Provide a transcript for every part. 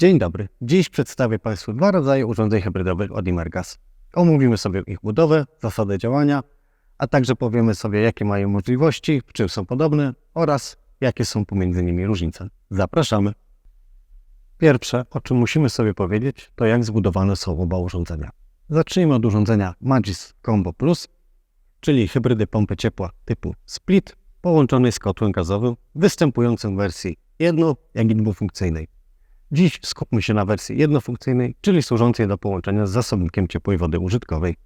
Dzień dobry. Dziś przedstawię Państwu dwa rodzaje urządzeń hybrydowych od Imergas. Omówimy sobie ich budowę, zasady działania, a także powiemy sobie, jakie mają możliwości, w czym są podobne oraz jakie są pomiędzy nimi różnice. Zapraszamy. Pierwsze, o czym musimy sobie powiedzieć, to jak zbudowane są oba urządzenia. Zacznijmy od urządzenia Magis Combo Plus, czyli hybrydy pompy ciepła typu split połączonej z kotłem gazowym, występującym w wersji jedno, jak i dwufunkcyjnej. Dziś skupmy się na wersji jednofunkcyjnej, czyli służącej do połączenia z zasobnikiem ciepłej wody użytkowej.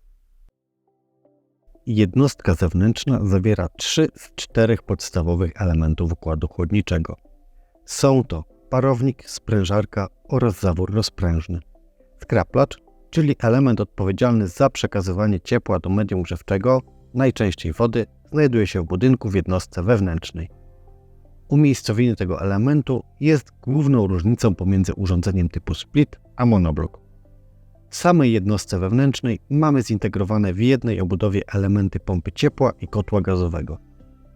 Jednostka zewnętrzna zawiera trzy z czterech podstawowych elementów układu chłodniczego. Są to parownik, sprężarka oraz zawór rozprężny. Skraplacz, czyli element odpowiedzialny za przekazywanie ciepła do medium grzewczego, najczęściej wody, znajduje się w budynku w jednostce wewnętrznej. Umiejscowienie tego elementu jest główną różnicą pomiędzy urządzeniem typu split a monoblok. W samej jednostce wewnętrznej mamy zintegrowane w jednej obudowie elementy pompy ciepła i kotła gazowego.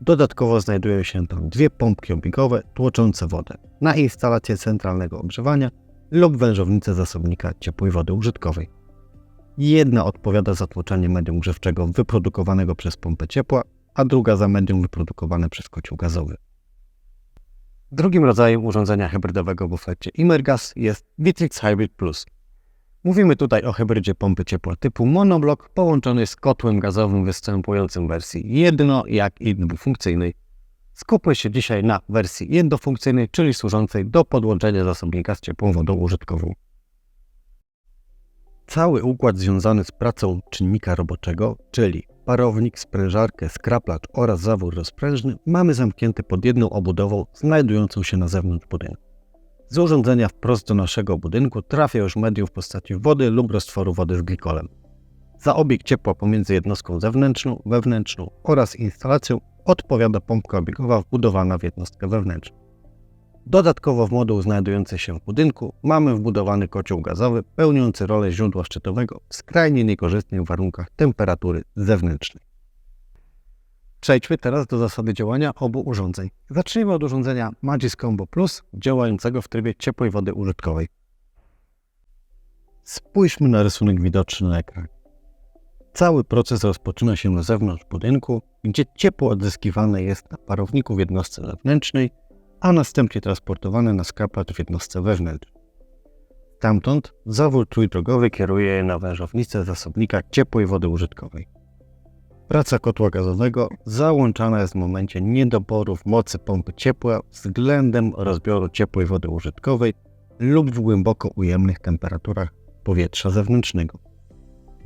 Dodatkowo znajdują się tam dwie pompki obiegowe tłoczące wodę na instalację centralnego ogrzewania lub wężownicę zasobnika ciepłej wody użytkowej. Jedna odpowiada za tłoczenie medium grzewczego wyprodukowanego przez pompę ciepła, a druga za medium wyprodukowane przez kocioł gazowy. Drugim rodzajem urządzenia hybrydowego w ofercie Imergas jest Vitrix Hybrid Plus. Mówimy tutaj o hybrydzie pompy ciepła typu monoblok połączony z kotłem gazowym występującym w wersji jedno, jak i dwufunkcyjnej. Skupmy się dzisiaj na wersji jednofunkcyjnej, czyli służącej do podłączenia zasobnika z ciepłą wodą użytkową. Cały układ związany z pracą czynnika roboczego, czyli parownik, sprężarkę, skraplacz oraz zawór rozprężny mamy zamknięty pod jedną obudową znajdującą się na zewnątrz budynku. Z urządzenia wprost do naszego budynku trafia już medium w postaci wody lub roztworu wody z glikolem. Za obieg ciepła pomiędzy jednostką zewnętrzną, wewnętrzną oraz instalacją odpowiada pompka obiegowa wbudowana w jednostkę wewnętrzną. Dodatkowo w moduł znajdujący się w budynku mamy wbudowany kocioł gazowy pełniący rolę źródła szczytowego w skrajnie niekorzystnych warunkach temperatury zewnętrznej. Przejdźmy teraz do zasady działania obu urządzeń. Zacznijmy od urządzenia Magis Combo Plus działającego w trybie ciepłej wody użytkowej. Spójrzmy na rysunek widoczny na ekranie. Cały proces rozpoczyna się na zewnątrz budynku, gdzie ciepło odzyskiwane jest na parowniku w jednostce wewnętrznej a następnie transportowane na skraplacz w jednostce wewnętrznej. Stamtąd zawór trójdrogowy kieruje je na wężownicę zasobnika ciepłej wody użytkowej. Praca kotła gazowego załączana jest w momencie niedoborów mocy pompy ciepła względem rozbioru ciepłej wody użytkowej lub w głęboko ujemnych temperaturach powietrza zewnętrznego.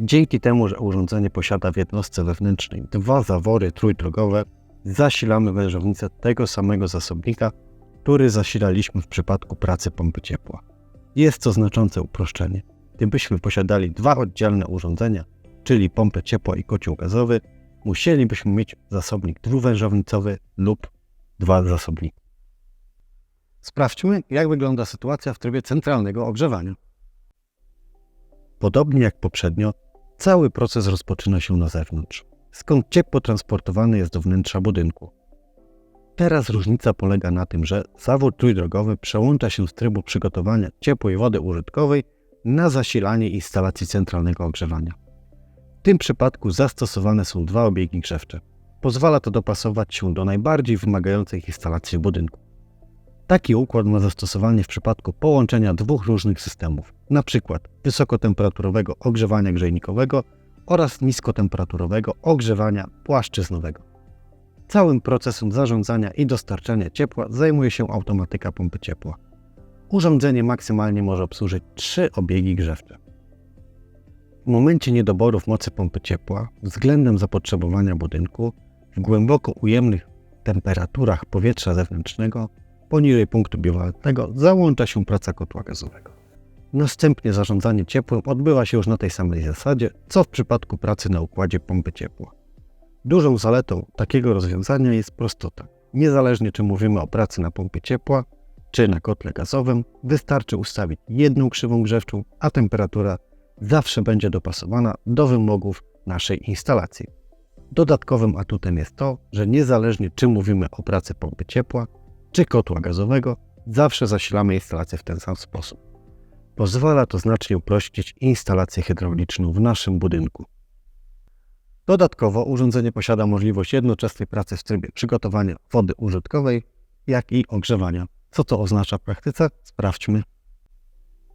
Dzięki temu, że urządzenie posiada w jednostce wewnętrznej dwa zawory trójdrogowe, zasilamy wężownicę tego samego zasobnika, który zasilaliśmy w przypadku pracy pompy ciepła. Jest to znaczące uproszczenie. Gdybyśmy posiadali dwa oddzielne urządzenia, czyli pompę ciepła i kocioł gazowy, musielibyśmy mieć zasobnik dwuwężownicowy lub dwa zasobniki. Sprawdźmy, jak wygląda sytuacja w trybie centralnego ogrzewania. Podobnie jak poprzednio, cały proces rozpoczyna się na zewnątrz skąd ciepło transportowane jest do wnętrza budynku. Teraz różnica polega na tym, że zawód trójdrogowy przełącza się z trybu przygotowania ciepłej wody użytkowej na zasilanie instalacji centralnego ogrzewania. W tym przypadku zastosowane są dwa obiegi grzewcze. Pozwala to dopasować się do najbardziej wymagających instalacji budynku. Taki układ ma zastosowanie w przypadku połączenia dwóch różnych systemów, np. wysokotemperaturowego ogrzewania grzejnikowego oraz niskotemperaturowego ogrzewania płaszczyznowego. Całym procesem zarządzania i dostarczania ciepła zajmuje się automatyka pompy ciepła. Urządzenie maksymalnie może obsłużyć trzy obiegi grzewcze. W momencie niedoborów mocy pompy ciepła względem zapotrzebowania budynku w głęboko ujemnych temperaturach powietrza zewnętrznego poniżej punktu biwalnego załącza się praca kotła gazowego. Następnie zarządzanie ciepłem odbywa się już na tej samej zasadzie, co w przypadku pracy na układzie pompy ciepła. Dużą zaletą takiego rozwiązania jest prostota. Niezależnie czy mówimy o pracy na pompie ciepła, czy na kotle gazowym, wystarczy ustawić jedną krzywą grzewczą, a temperatura zawsze będzie dopasowana do wymogów naszej instalacji. Dodatkowym atutem jest to, że niezależnie czy mówimy o pracy pompy ciepła, czy kotła gazowego, zawsze zasilamy instalację w ten sam sposób. Pozwala to znacznie uprościć instalację hydrauliczną w naszym budynku. Dodatkowo urządzenie posiada możliwość jednoczesnej pracy w trybie przygotowania wody użytkowej, jak i ogrzewania. Co to oznacza w praktyce? Sprawdźmy.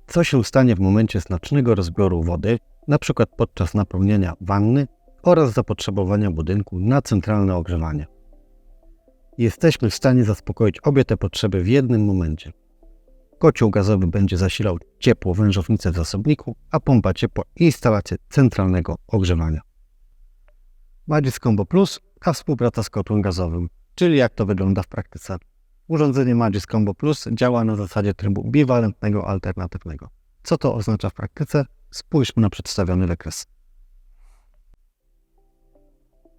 Co się stanie w momencie znacznego rozbioru wody, np. podczas napełniania wanny oraz zapotrzebowania budynku na centralne ogrzewanie? Jesteśmy w stanie zaspokoić obie te potrzeby w jednym momencie. Kocioł gazowy będzie zasilał ciepło wężownicę w zasobniku, a pompa ciepła instalację centralnego ogrzewania. Magis Combo Plus, a współpraca z kotłem gazowym. Czyli jak to wygląda w praktyce? Urządzenie Magis Combo Plus działa na zasadzie trybu biwalentnego alternatywnego. Co to oznacza w praktyce? Spójrzmy na przedstawiony wykres.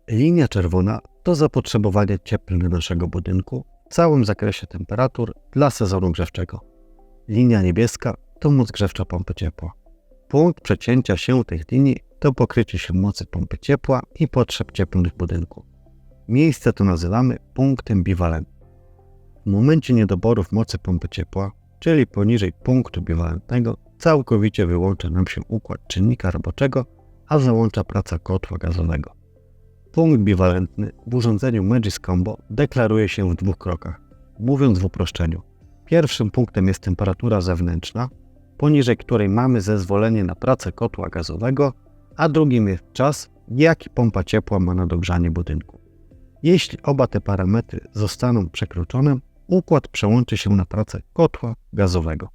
Linia czerwona to zapotrzebowanie cieplne naszego budynku w całym zakresie temperatur dla sezonu grzewczego. Linia niebieska to moc grzewcza pompy ciepła. Punkt przecięcia się tych linii to pokrycie się mocy pompy ciepła i potrzeb cieplnych budynku. Miejsce to nazywamy punktem biwalentnym. W momencie niedoborów mocy pompy ciepła, czyli poniżej punktu biwalentnego, całkowicie wyłącza nam się układ czynnika roboczego, a załącza praca kotła gazowego. Punkt biwalentny w urządzeniu Magis Combo deklaruje się w dwóch krokach. Mówiąc w uproszczeniu, pierwszym punktem jest temperatura zewnętrzna, poniżej której mamy zezwolenie na pracę kotła gazowego, a drugim jest czas, jaki pompa ciepła ma na dogrzanie budynku. Jeśli oba te parametry zostaną przekroczone, układ przełączy się na pracę kotła gazowego.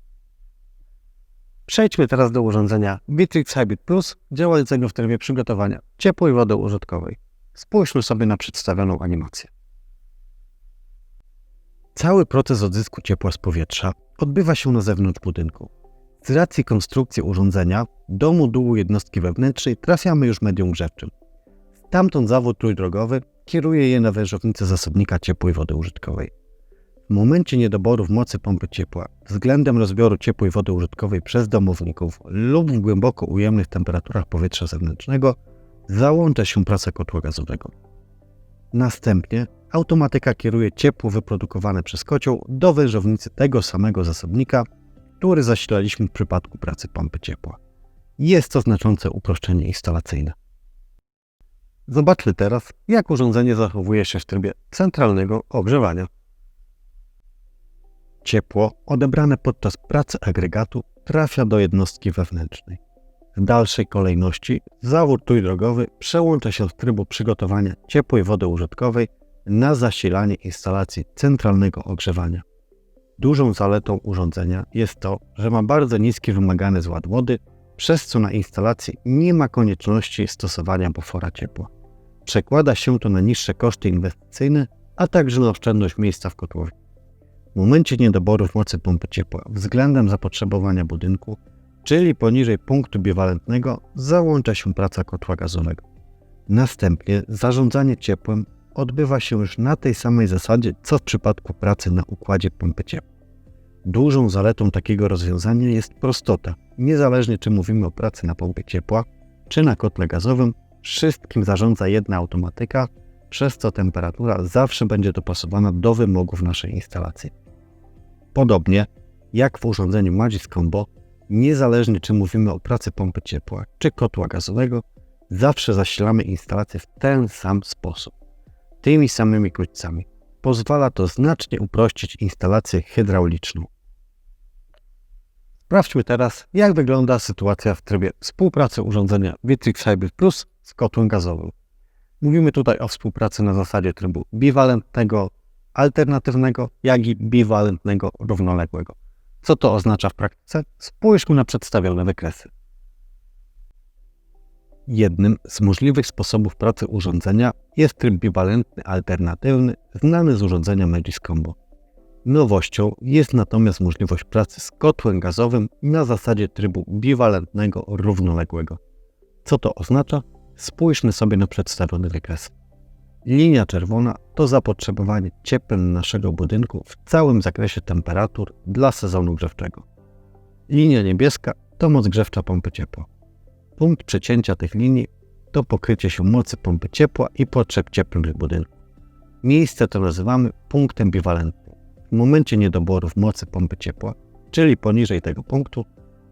Przejdźmy teraz do urządzenia Bitrix Hybrid Plus działającego w trybie przygotowania ciepłej wody użytkowej. Spójrzmy sobie na przedstawioną animację. Cały proces odzysku ciepła z powietrza odbywa się na zewnątrz budynku. Z racji konstrukcji urządzenia do modułu jednostki wewnętrznej trafiamy już medium grzewczym. Stamtąd zawód trójdrogowy kieruje je na wężownicę zasobnika ciepłej wody użytkowej. W momencie niedoborów mocy pompy ciepła względem rozbioru ciepłej wody użytkowej przez domowników lub w głęboko ujemnych temperaturach powietrza zewnętrznego załącza się praca kotła gazowego. Następnie automatyka kieruje ciepło wyprodukowane przez kocioł do wężownicy tego samego zasobnika, który zasilaliśmy w przypadku pracy pompy ciepła. Jest to znaczące uproszczenie instalacyjne. Zobaczmy teraz, jak urządzenie zachowuje się w trybie centralnego ogrzewania. Ciepło odebrane podczas pracy agregatu trafia do jednostki wewnętrznej. W dalszej kolejności zawór trójdrogowy przełącza się z trybu przygotowania ciepłej wody użytkowej na zasilanie instalacji centralnego ogrzewania. Dużą zaletą urządzenia jest to, że ma bardzo niski wymagany zład wody, przez co na instalacji nie ma konieczności stosowania bufora ciepła. Przekłada się to na niższe koszty inwestycyjne, a także na oszczędność miejsca w kotłowie. W momencie niedoborów mocy pompy ciepła względem zapotrzebowania budynku, czyli poniżej punktu biwalentnego, załącza się praca kotła gazowego. Następnie zarządzanie ciepłem odbywa się już na tej samej zasadzie, co w przypadku pracy na układzie pompy ciepła. Dużą zaletą takiego rozwiązania jest prostota. Niezależnie czy mówimy o pracy na pompie ciepła, czy na kotle gazowym, wszystkim zarządza jedna automatyka, przez co temperatura zawsze będzie dopasowana do wymogów naszej instalacji. Podobnie jak w urządzeniu Magis Combo, niezależnie czy mówimy o pracy pompy ciepła czy kotła gazowego, zawsze zasilamy instalację w ten sam sposób, tymi samymi krótcami. Pozwala to znacznie uprościć instalację hydrauliczną. Sprawdźmy teraz, jak wygląda sytuacja w trybie współpracy urządzenia Vitrix Hybrid Plus z kotłem gazowym. Mówimy tutaj o współpracy na zasadzie trybu biwalentnego, alternatywnego, jak i biwalentnego równoległego. Co to oznacza w praktyce? Spójrzmy na przedstawione wykresy. Jednym z możliwych sposobów pracy urządzenia jest tryb biwalentny alternatywny znany z urządzenia Magis Combo. Nowością jest natomiast możliwość pracy z kotłem gazowym na zasadzie trybu biwalentnego równoległego. Co to oznacza? Spójrzmy sobie na przedstawiony wykres. Linia czerwona to zapotrzebowanie cieplne naszego budynku w całym zakresie temperatur dla sezonu grzewczego. Linia niebieska to moc grzewcza pompy ciepła. Punkt przecięcia tych linii to pokrycie się mocy pompy ciepła i potrzeb cieplnych budynku. Miejsce to nazywamy punktem biwalentnym. W momencie niedoborów mocy pompy ciepła, czyli poniżej tego punktu,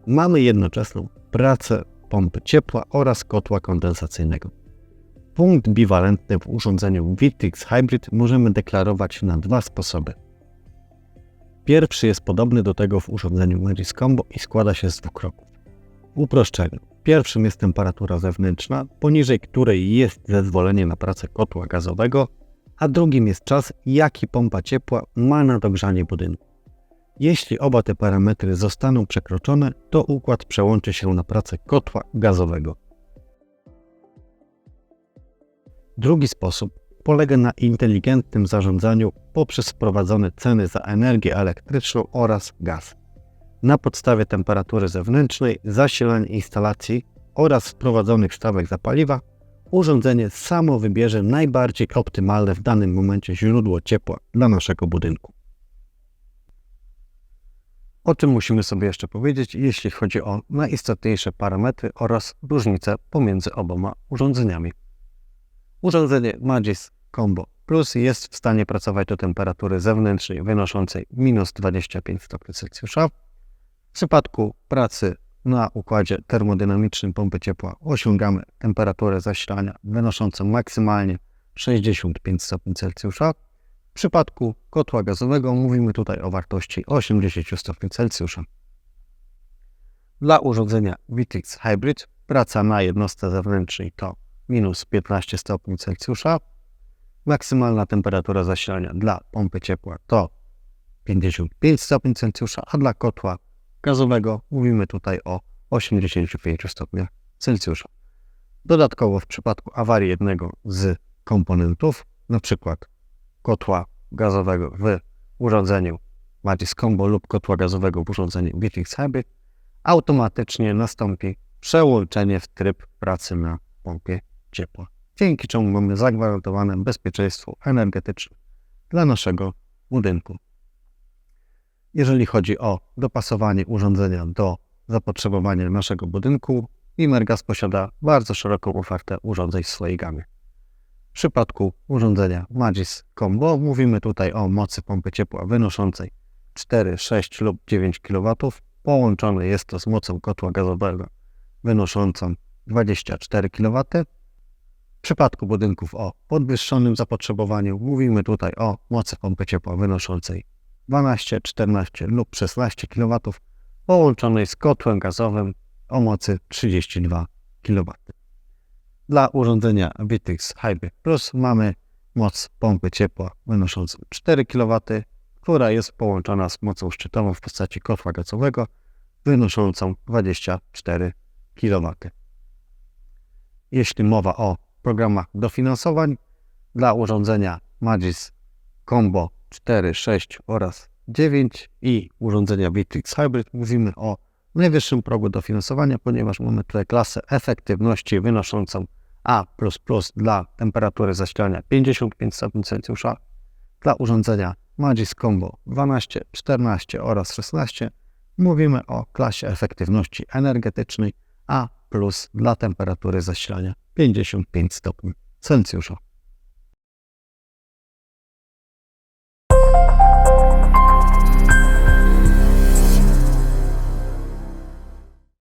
mamy jednoczesną pracę pompy ciepła oraz kotła kondensacyjnego. Punkt biwalentny w urządzeniu Vitrix Hybrid możemy deklarować na dwa sposoby. Pierwszy jest podobny do tego w urządzeniu Magis Combo i składa się z dwóch kroków. W uproszczeniu. Pierwszym jest temperatura zewnętrzna, poniżej której jest zezwolenie na pracę kotła gazowego, a drugim jest czas, jaki pompa ciepła ma na dogrzanie budynku. Jeśli oba te parametry zostaną przekroczone, to układ przełączy się na pracę kotła gazowego. Drugi sposób polega na inteligentnym zarządzaniu poprzez wprowadzone ceny za energię elektryczną oraz gaz. Na podstawie temperatury zewnętrznej, zasilania instalacji oraz wprowadzonych stawek za paliwa, urządzenie samo wybierze najbardziej optymalne w danym momencie źródło ciepła dla naszego budynku. O czym musimy sobie jeszcze powiedzieć, jeśli chodzi o najistotniejsze parametry oraz różnice pomiędzy oboma urządzeniami. Urządzenie Magis Combo Plus jest w stanie pracować do temperatury zewnętrznej wynoszącej minus 25 stopni Celsjusza. W przypadku pracy na układzie termodynamicznym pompy ciepła osiągamy temperaturę zasilania wynoszącą maksymalnie 65 stopni Celsjusza. W przypadku kotła gazowego mówimy tutaj o wartości 80 stopni Celsjusza. Dla urządzenia Vitrix Hybrid praca na jednostce zewnętrznej to minus 15 stopni Celsjusza. Maksymalna temperatura zasilania dla pompy ciepła to 55 stopni Celsjusza, a dla kotła gazowego mówimy tutaj o 85 stopniach Celsjusza. Dodatkowo w przypadku awarii jednego z komponentów, np. kotła gazowego w urządzeniu Magis Combo lub kotła gazowego w urządzeniu Bitrix Hybrid, automatycznie nastąpi przełączenie w tryb pracy na pompie ciepła, dzięki czemu mamy zagwarantowane bezpieczeństwo energetyczne dla naszego budynku. Jeżeli chodzi o dopasowanie urządzenia do zapotrzebowania naszego budynku, Imergas posiada bardzo szeroką ofertę urządzeń w swojej gamie. W przypadku urządzenia Magis Combo mówimy tutaj o mocy pompy ciepła wynoszącej 4, 6 lub 9 kW. Połączone jest to z mocą kotła gazowego wynoszącą 24 kW. W przypadku budynków o podwyższonym zapotrzebowaniu mówimy tutaj o mocy pompy ciepła wynoszącej 12, 14 lub 16 kW połączonej z kotłem gazowym o mocy 32 kW. Dla urządzenia Vitrix Hybrid Plus mamy moc pompy ciepła wynoszącą 4 kW, która jest połączona z mocą szczytową w postaci kotła gazowego wynoszącą 24 kW. Jeśli mowa o programach dofinansowań dla urządzenia Magis Combo 4, 6 oraz 9 i urządzenia Bitrix Hybrid mówimy o najwyższym progu dofinansowania, ponieważ mamy tutaj klasę efektywności wynoszącą A++ dla temperatury zasilania 55 stopni Celsjusza, dla urządzenia Magis Combo 12, 14 oraz 16 mówimy o klasie efektywności energetycznej A+, dla temperatury zasilania 55 stopni Celsjusza.